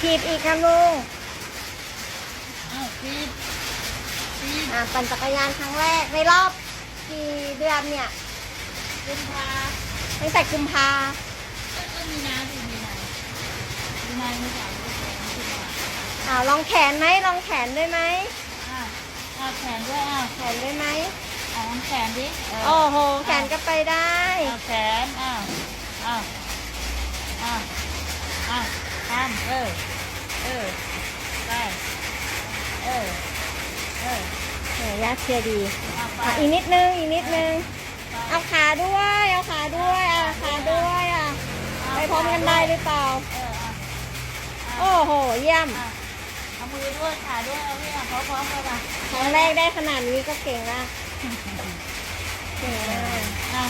ถีบอีกค่ะลุงอ้าวปีดปีดอ่าปั่นจักรยานครั้งแรกในรอบกี่เดือนเนี่ยกุมภาตั้งแต่กุมภาก็ก็มีนาสิมีนามีนาไม่สามไม่สองมีนาอ่าลองแขนไหมลองแขนด้วยไหมอ่าอ่าแขนด้วยอ่าแขนด้วยไหมอ๋อแขนดิเโอ้โหแขนก็ไปได้อ่าแขนอ้าวอ้าวอ้าวอ้าวทำเออ เออ ไป เออ เออแหมยากเชียร์ดีอ่าไป อะอีกนิดนึง อีกนิดนึง เอาขาด้วย เอาขาด้วยเอาขาด้วยอะ ไปพร้อมกันได้หรือเปล่า เอออะโอ้โห เยี่ยม อะเอามือด้วยขาด้วยเอาพี่อะพร้อมๆกันมาครั้งแรกได้ขนาดนี้ก็เก่งละเก่งมาก อะ